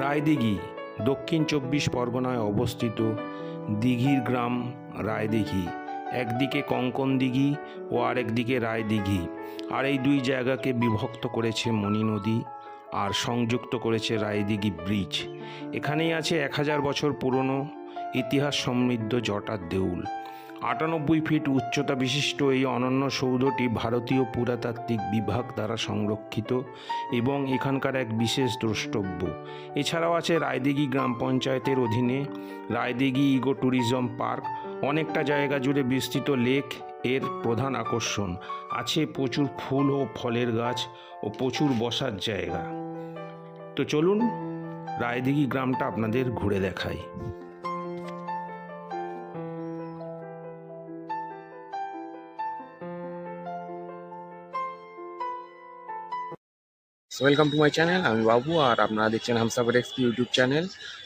রায়দিঘি, দক্ষিণ চব্বিশ পরগনায় অবস্থিত দিঘির গ্রাম রায়দিঘি। একদিকে কঙ্কন দিঘি ও আরেকদিকে রায়দিঘি। আর এই দুই জায়গাকে বিভক্ত করেছে মণি নদী আর সংযুক্ত করেছে রায়দিঘি ব্রিজ। এখানেই আছে এক হাজার বছর পুরনো ইতিহাস সমৃদ্ধ জটার দেউল। আটানব্বই ফিট উচ্চতা বিশিষ্ট এই অনন্য সৌধটি ভারতীয় পুরাতাত্ত্বিক বিভাগ দ্বারা সংরক্ষিত এবং এখানকার এক বিশেষ দ্রষ্টব্য। এছাড়াও আছে রায়দিঘি গ্রাম পঞ্চায়েতের অধীনে রায়দিঘি ইগো ট্যুরিজম পার্ক, অনেকটা জায়গা জুড়ে বিস্তৃত লেক এর প্রধান আকর্ষণ। আছে প্রচুর ফুল ও ফলের গাছ ও প্রচুর বসার জায়গা। তো চলুন রায়দিঘি গ্রামটা আপনাদের ঘুরে দেখাই। ওয়েলকাম টু মাই চ্যানেল আমি বাবু আর আপনারা দেখছেন হামসাগর এক্স ইউটিউব চ্যানেল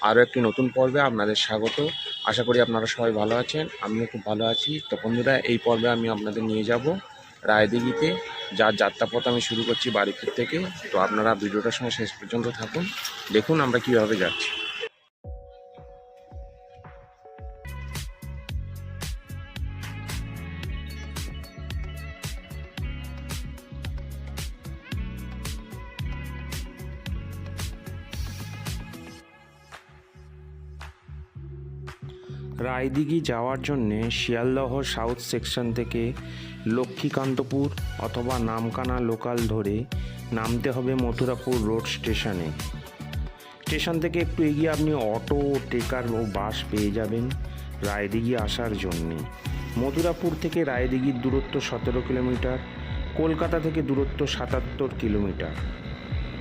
আরও একটি নতুন পর্বে আপনাদের স্বাগত। আশা করি আপনারা সবাই ভালো আছেন। আমিও খুব ভালো আছি। তো বন্ধুরা, এই পর্বে আমি আপনাদের নিয়ে যাব রায়দিঘিতে। যার যাত্রাপথ আমি শুরু করছি বাড়িপুর থেকে। তো আপনারা ভিডিওটার সঙ্গে শেষ পর্যন্ত থাকুন। দেখুন আমরা কীভাবে যাচ্ছি। রায়দিঘি যাওয়ার জন্যে শিয়ালদহ সাউথ সেকশন থেকে লক্ষ্মীকান্তপুর অথবা নামকানা লোকাল ধরে নামতে হবে মথুরাপুর রোড স্টেশনে। স্টেশন থেকে একটু এগিয়ে আপনি অটো, টেকার ও বাস পেয়ে যাবেন রায়দিঘি আসার জন্যে। মথুরাপুর থেকে রায়দিঘির দূরত্ব সতেরো কিলোমিটার, কলকাতা থেকে দূরত্ব সাতাত্তর কিলোমিটার।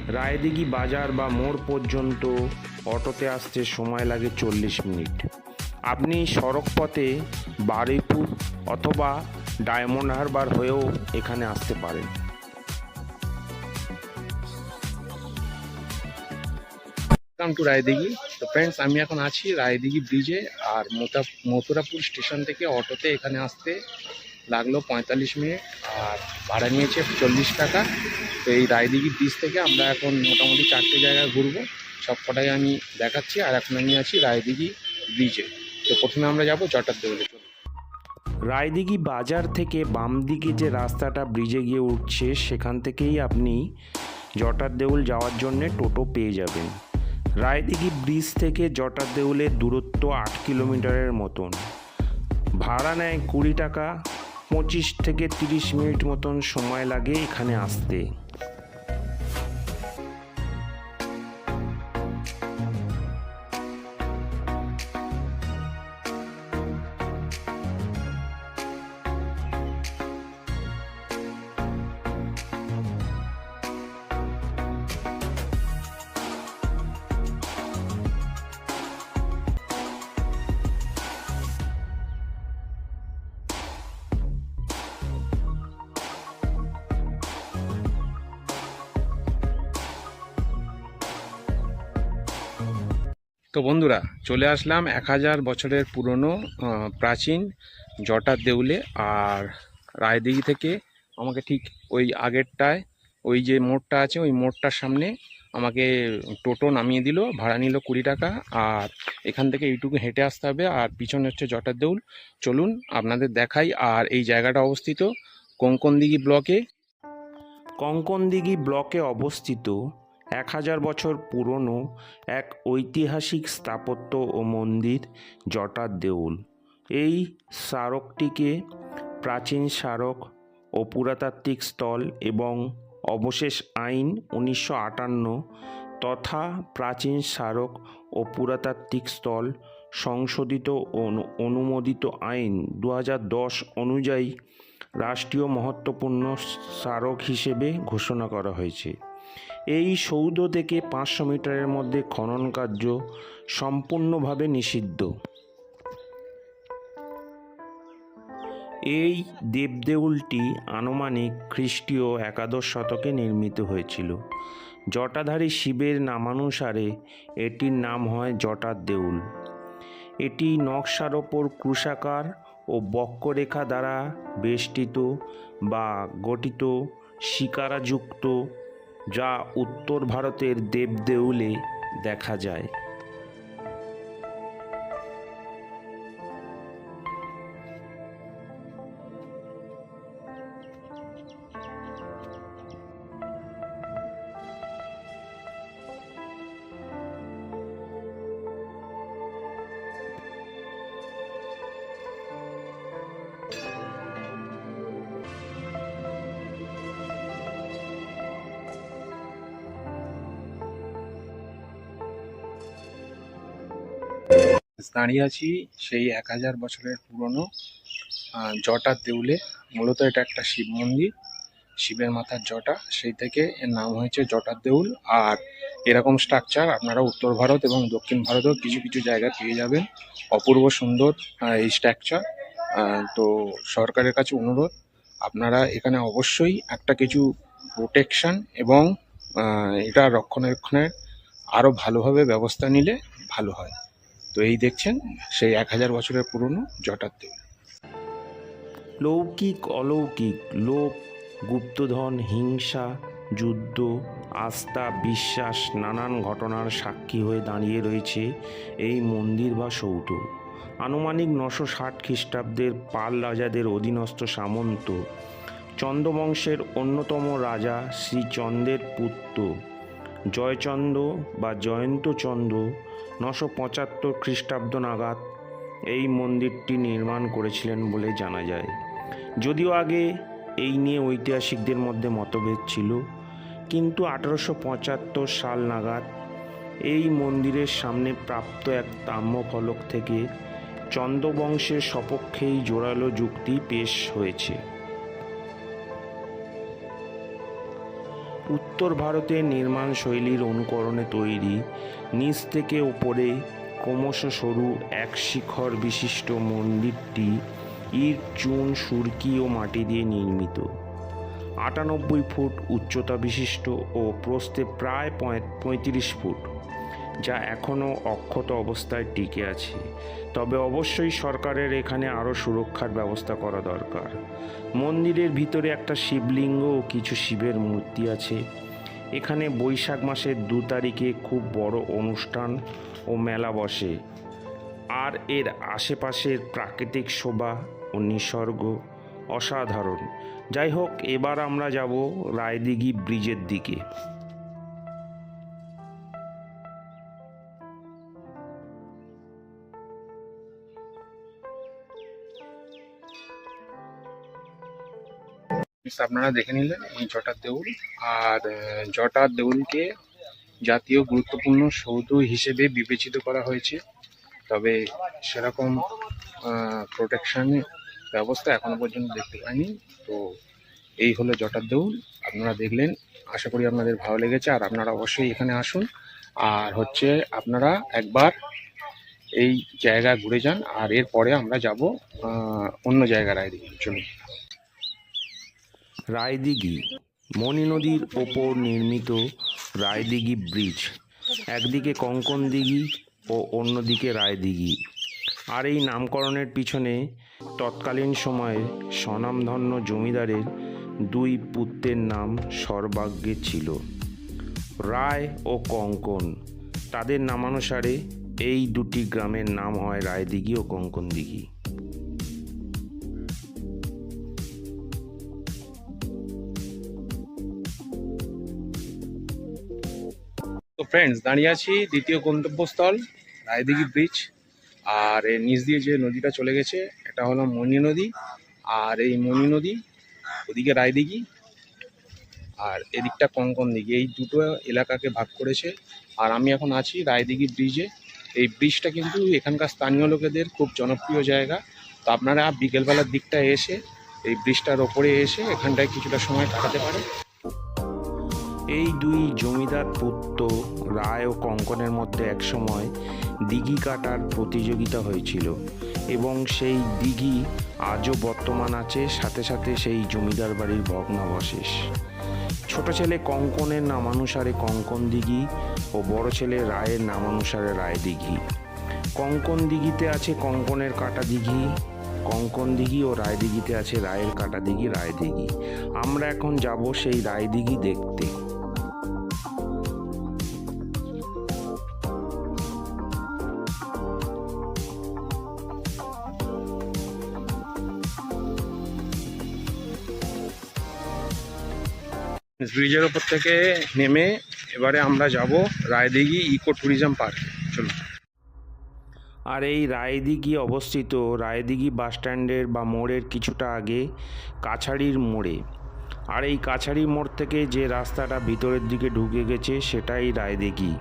রায়দিঘি বাজার বা মোড় পর্যন্ত অটোতে আসতে সময় লাগে চল্লিশ মিনিট। আপনি সড়ক পথে বারুইপুর অথবা ডায়মন্ড হারবার হয়েও এখানে আসতে পারেন। টু রায়দিঘি। তো ফ্রেন্ডস আমি এখন আছি রায়দিঘি ব্রিজে আর মোতা মথুরাপুর স্টেশন থেকে অটোতে এখানে আসতে লাগল পঁয়তাল্লিশ মিনিট আর ভাড়া নিয়েছে চল্লিশ টাকা। তো এই রায়দিঘি ব্রিজ থেকে আমরা এখন মোটামুটি চারটে জায়গায় ঘুরবো। সব কটাই আমি দেখাচ্ছি আর এখন আমি আছি রায়দিঘি ব্রিজে তো প্রথমে আমরা যাব দেউলে, চলুন। রায়দিঘি বাজার থেকে বাম দিকে যে রাস্তাটা ব্রিজে গিয়ে উঠছে, সেখান থেকেই আপনি জটার দেউল যাওয়ার জন্যে টোটো পেয়ে যাবেন। রায়দিঘি ব্রিজ থেকে জটার দেউলের দূরত্ব আট কিলোমিটারের মতন। ভাড়া নেয় কুড়ি টাকা, পঁচিশ থেকে তিরিশ মিনিট মতন সময় লাগে এখানে আসতে। তো বন্ধুরা, চলে আসলাম এক হাজার বছরের পুরনো প্রাচীন জটার দেউলে আর রায়দিঘি থেকে আমাকে ঠিক ওই আগেরটায়, ওই যে মোড়টা আছে, ওই মোড়টার সামনে আমাকে টোটো নামিয়ে দিল, ভাড়া নিল কুড়ি টাকা আর এখান থেকে এইটুকু হেঁটে আসতে হবে আর পিছনে হচ্ছে জটার দেউল। চলুন আপনাদের দেখাই আর এই জায়গাটা অবস্থিত কোঙ্কনদিঘি ব্লকে? কঙ্কনদিঘি ব্লকে অবস্থিত? এক হাজার বছর পুরনো এক ঐতিহাসিক স্থাপত্য ও মন্দির জটার দেউল। এই স্মারকটিকে প্রাচীন স্মারক ও পুরাতাত্ত্বিক স্থল এবং অবশেষ আইন উনিশশো আটান্ন তথা প্রাচীন স্মারক ও পুরাতাত্ত্বিক স্থল সংশোধিত ও অনুমোদিত আইন দু অনুযায়ী রাষ্ট্রীয় মহত্বপূর্ণ স্মারক হিসেবে ঘোষণা করা হয়েছে। এই সৌধ থেকে পাঁচশো মিটারের মধ্যে খনন কার্য সম্পূর্ণভাবে নিষিদ্ধ। এই দেবদেউলটি আনুমানিক খ্রিস্টীয় একাদশ শতকে নির্মিত হয়েছিল। জটাধারী শিবের নামানুসারে এটির নাম হয় জটার দেউল এটি নকশার ওপর ক্রুশাকার ও বক্ররেখা দ্বারা বেষ্টিত বা গঠিত শিকারাযুক্ত যা উত্তর ভারতের দেবদেউলে দেখা যায়। দাঁড়িয়ে আছি সেই এক হাজার বছরের পুরনো জটার দেউলে। মূলত এটা একটা শিব মন্দির, শিবের মাথার জটা। সেই থেকে এর নাম হয়েছে জটার দেউল। আর এরকম স্ট্রাকচার আপনারা উত্তর ভারত এবং দক্ষিণ ভারতেও কিছু কিছু জায়গায় পেয়ে যাবেন। অপূর্ব সুন্দর এই স্ট্রাকচার তো সরকারের কাছে অনুরোধ, আপনারা এখানে অবশ্যই একটা কিছু প্রোটেকশন এবং এটা রক্ষণাবেক্ষণের আরও ভালোভাবে ব্যবস্থা নিলে ভালো হয়। তো এই দেখছেন, সেই এক হাজার বছরের পুরনো জটার দেউল। লৌকিক, অলৌকিক লোক গুপ্তধন, হিংসা, যুদ্ধ, আস্থা, বিশ্বাস, নানান ঘটনার সাক্ষী হয়ে দাঁড়িয়ে রয়েছে এই মন্দির বা সৌধ। আনুমানিক নশো ষাট খ্রিস্টাব্দের পাল রাজাদের অধীনস্থ সামন্ত। চন্দ্রবংশের অন্যতম রাজা শ্রীচন্দ্রের পুত্র। জয়চন্দ্র বা জয়ন্তচন্দ্র নশো পঁচাত্তর খ্রিস্টাব্দ নাগাদ এই মন্দিরটি নির্মাণ করেছিলেন বলে জানা যায়। যদিও আগে এই নিয়ে ঐতিহাসিকদের মধ্যে মতভেদ ছিল, কিন্তু আঠারোশো পঁচাত্তর সাল নাগাদ এই মন্দিরের সামনে প্রাপ্ত এক তাম্রফলক থেকে চন্দ্রবংশের সপক্ষেই জোরালো যুক্তি পেশ হয়েছে। উত্তর ভারতের নির্মাণ শৈলীর অনুকরণে তৈরি, নিচ থেকে ওপরে ক্রমশ সরু এক শিখর বিশিষ্ট মন্দিরটি ইট, চুন, সুরকি ও মাটি দিয়ে নির্মিত। আটানব্বই ফুট উচ্চতা বিশিষ্ট ও প্রস্থে প্রায় পঁয়- পঁয়ত্রিশ ফুট। যা এখনও অক্ষত অবস্থায় টিকে আছে। তবে অবশ্যই সরকারের এখানে আরও সুরক্ষার ব্যবস্থা করা দরকার। মন্দিরের ভিতরে একটা শিবলিঙ্গ ও কিছু শিবের মূর্তি আছে। এখানে বৈশাখ মাসের দু তারিখে খুব বড় অনুষ্ঠান ও মেলা বসে। আর এর আশেপাশের প্রাকৃতিক শোভা ও নিসর্গ অসাধারণ। যাই হোক, এবার আমরা যাব রায়দিঘি ব্রিজের দিকে। আপনারা দেখে নিলেন এই জটার দেউল। আর জটার দেউলকে জাতীয় গুরুত্বপূর্ণ সৌধ হিসেবে বিবেচিত করা হয়েছে। তবে সেরকম প্রোটেকশন ব্যবস্থা এখনও পর্যন্ত দেখতে পাইনি। তো এই হলো জটার দেউল। আপনারা দেখলেন, আশা করি আপনাদের ভালো লেগেছে। আর আপনারা অবশ্যই এখানে আসুন। আর হচ্ছে আপনারা একবার এই জায়গা ঘুরে যান। আর এরপরে আমরা যাব অন্য জায়গার আইদিকে চলুন রায়দিঘি, মণি নদীর ওপর নির্মিত রায়দিঘি ব্রিজ। একদিকে কঙ্কন দিঘি ও অন্যদিকে রায়দিঘি। আর এই নামকরণের পিছনে তৎকালীন সময়ে স্বনামধন্য জমিদারের দুই পুত্রের নাম সর্বাগ্যে ছিল। রায় ও কঙ্কন। তাদের নামানুসারে এই দুটি গ্রামের নাম হয় রায়দিঘি ও কঙ্কন ফ্রেন্ডস দাঁড়িয়ে আছি দ্বিতীয় গন্তব্যস্থল, রায়দিঘি ব্রিজ আর এর নিচ দিয়ে যে নদীটা চলে গেছে, এটা হলো মণি নদী, আর এই মণি নদী ওদিকে রায়দিঘি, আর এদিকটা কঙ্কন দিঘি, এই দুটো এলাকাকে ভাগ করেছে, আর আমি এখন আছি রায়দিঘি ব্রিজে এই ব্রিজটা কিন্তু এখানকার স্থানীয় লোকেদের খুব জনপ্রিয় জায়গা। তো আপনারা বিকেলবেলার দিকটা এসে এই ব্রিজটার ওপরে এসে এখানটায় কিছুটা সময় কাটাতে পারেন। এই দুই জমিদার পুত্র রায় ও কঙ্কনের মধ্যে একসময় দিঘি কাটার প্রতিযোগিতা হয়েছিল এবং সেই দিঘি আজও বর্তমান আছে, সাথে সাথে সেই জমিদার বাড়ির ভগ্নাবশেষ। ছোট ছেলে কঙ্কনের নামানুসারে কঙ্কন দিঘি ও বড় ছেলে রায়ের নামানুসারে রায় দিঘি। কঙ্কন দিঘিতে আছে কঙ্কনের কাটা দিঘি, কঙ্কন দিঘি ও রায় দিঘিতে আছে রায়ের কাটা দিঘি, রায় দিঘি। আমরা এখন যাব সেই রায় দিঘি দেখতে। ব্রিজের ওপর থেকে নেমে এবারে আমরা যাব রায়দিঘি ইকো ট্যুরিজম পার্ক। চলুন। আর এই রায়দিঘি অবস্থিত, রায়দিঘি বাসস্ট্যান্ডের বা মোড়ের কিছুটা আগে কাছাড়ির মোড়ে। আর এই কাছাড়ি মোড় থেকে যে রাস্তাটা ভিতরের দিকে ঢুকে গেছে, সেটাই রায়দিঘি।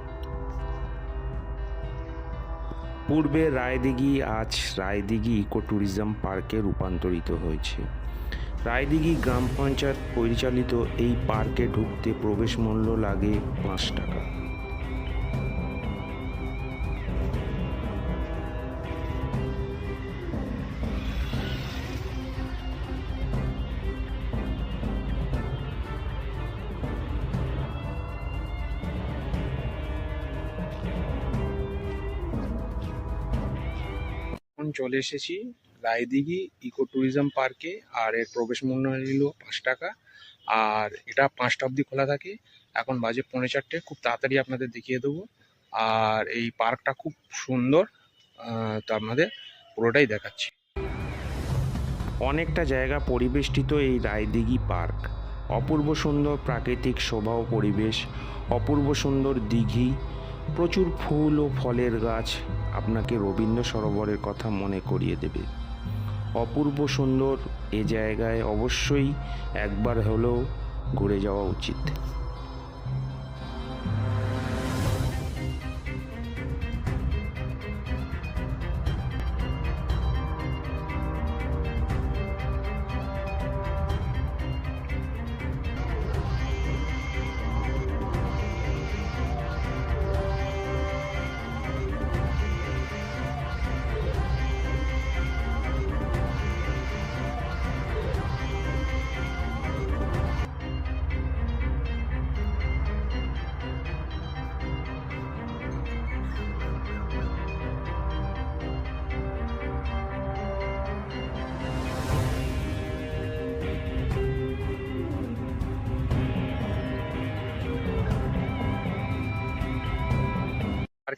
পূর্বে রায়দিঘি, আজ রায়দিঘি ইকো ট্যুরিজম পার্কে রূপান্তরিত হয়েছে। রায়দিঘি গ্রাম পঞ্চায়েত পরিচালিত এই পার্কে ঢুকতে প্রবেশ মূল্য লাগে পাঁচ টাকা। চলে এসেছি রায়দিঘি ইকো ট্যুরিজম পার্কে আর এর প্রবেশ মূল্য নিল পাঁচ টাকা। আর এটা পাঁচটা অবধি খোলা থাকে। এখন বাজে পৌনে চারটে। খুব তাড়াতাড়ি আপনাদের দেখিয়ে দেবো। আর এই পার্কটা খুব সুন্দর। তো আপনাদের পুরোটাই দেখাচ্ছি। অনেকটা জায়গা পরিবেষ্টিত এই রায়দিঘি পার্ক। অপূর্ব সুন্দর প্রাকৃতিক শোভা ও পরিবেশ, অপূর্ব সুন্দর দিঘি, প্রচুর ফুল ও ফলের গাছ আপনাকে রবীন্দ্র সরোবরের কথা মনে করিয়ে দেবে। অপূর্ব সুন্দর এ জায়গায় অবশ্যই একবার হলেও ঘুরে যাওয়া উচিত।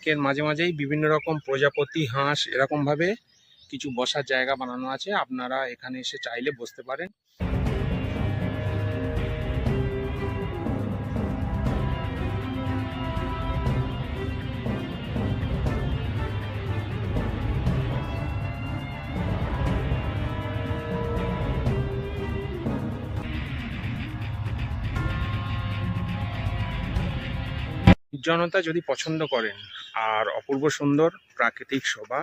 পার্কের মাঝে মাঝেই বিভিন্ন রকম প্রজাপতি, হাঁস এরকমভাবে কিছু বসার জায়গা বানানো আছে। আপনারা এখানে এসে চাইলে বসতে পারেন। নির্জনতা যদি পছন্দ করেন, আর অপূর্ব সুন্দর প্রাকৃতিক শোভা,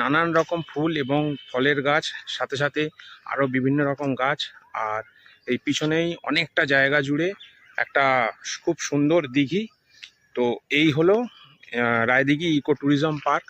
নানান রকম ফুল এবং ফলের গাছ, সাথে সাথে আরও বিভিন্ন রকম গাছ, আর এই পিছনেই অনেকটা জায়গা জুড়ে একটা খুব সুন্দর দিঘি। তো এই হলো রায়দিঘি ইকো ট্যুরিজম পার্ক।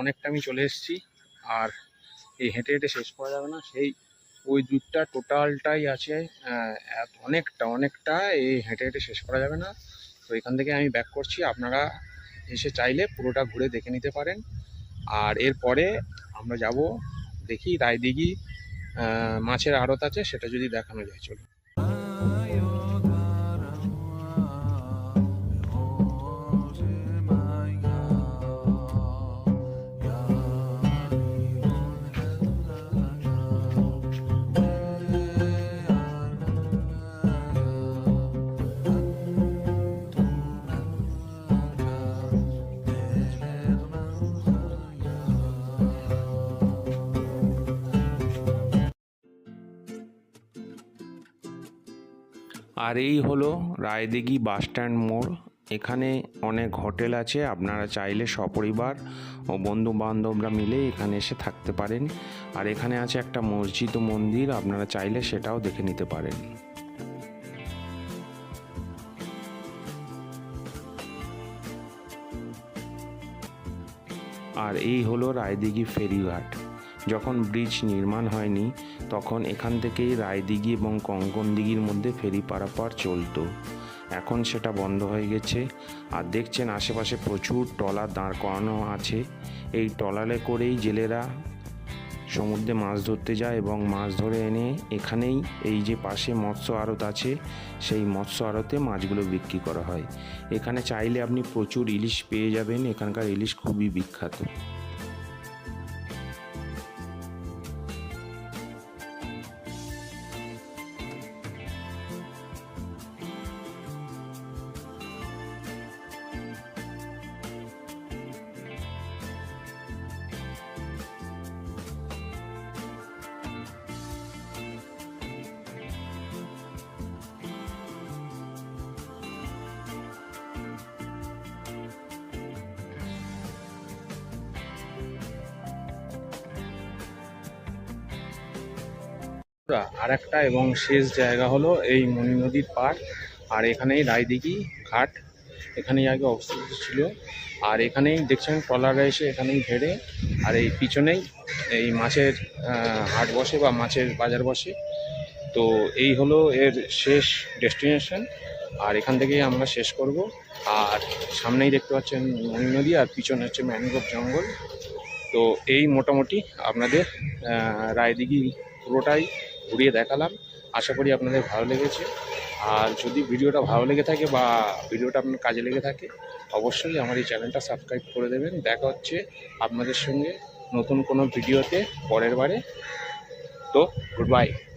অনেকটা আমি চলে এসেছি। আর এই হেঁটে হেঁটে শেষ করা যাবে না। সেই ওই দুধটা টোটালটাই আছে অনেকটা অনেকটা এই হেঁটে হেঁটে শেষ করা যাবে না। তো এখান থেকে আমি ব্যাক করছি। আপনারা এসে চাইলে পুরোটা ঘুরে দেখে নিতে পারেন। আর এরপরে আমরা যাব দেখি রায়দিঘি মাছের আড়ত আছে, সেটা যদি দেখানো যায়। চলো আর এই হলো রায়দিঘি বাস স্ট্যান্ড মোড়। এখানে অনেক হোটেল আছে, আপনারা চাইলে সপরিবার ও বন্ধু বান্ধবরা মিলে এখানে এসে থাকতে পারেন। আর এখানে আছে একটা মসজিদ ও মন্দির, আপনারা চাইলে সেটাও দেখে নিতে পারেন। আর এই হলো রায়দিঘি ফেরিঘাট। যখন ব্রিজ নির্মাণ হয়নি, তখন এখান থেকেই রায়দিঘি এবং কঙ্কনদিঘির মধ্যে ফেরি পারাপার চলতো। এখন সেটা বন্ধ হয়ে গেছে। আর দেখছেন আশেপাশে প্রচুর ট্রলার দাঁড় করানো আছে। এই ট্রলারে করেই জেলেরা সমুদ্রে মাছ ধরতে যায় এবং মাছ ধরে এনে এখানেই এই যে পাশে মৎস্য আড়ত আছে, সেই মৎস্য আড়তে মাছগুলো বিক্রি করা হয়। এখানে চাইলে আপনি প্রচুর ইলিশ পেয়ে যাবেন। এখানকার ইলিশ খুবই বিখ্যাত। আর একটা এবং শেষ জায়গা হলো এই মণি নদীর পার আর এখানেই রায়দিঘি ঘাট, এখানেই আগে অবস্থিত ছিল। আর এখানেই দেখছেন ট্রলাররা এসে এখানেই ঘেরে, আর এই পিছনেই এই মাছের হাট বসে বা মাছের বাজার বসে। তো এই হলো এর শেষ ডেস্টিনেশন। আর এখান থেকেই আমরা শেষ করব। আর সামনেই দেখতে পাচ্ছেন মণি নদী, আর পিছনে হচ্ছে ম্যানগ্রোভ জঙ্গল। তো এই মোটামুটি আপনাদের রায়দিঘি পুরোটাই ঘুরিয়ে দেখালাম। আশা করি আপনাদের ভালো লেগেছে। আর যদি ভিডিওটা ভালো লেগে থাকে বা ভিডিওটা আপনার কাজে লেগে থাকে, অবশ্যই আমার এই চ্যানেলটা সাবস্ক্রাইব করে দেবেন। দেখা হচ্ছে আপনাদের সঙ্গে নতুন কোনো ভিডিওতে পরের বারে। তো গুড বাই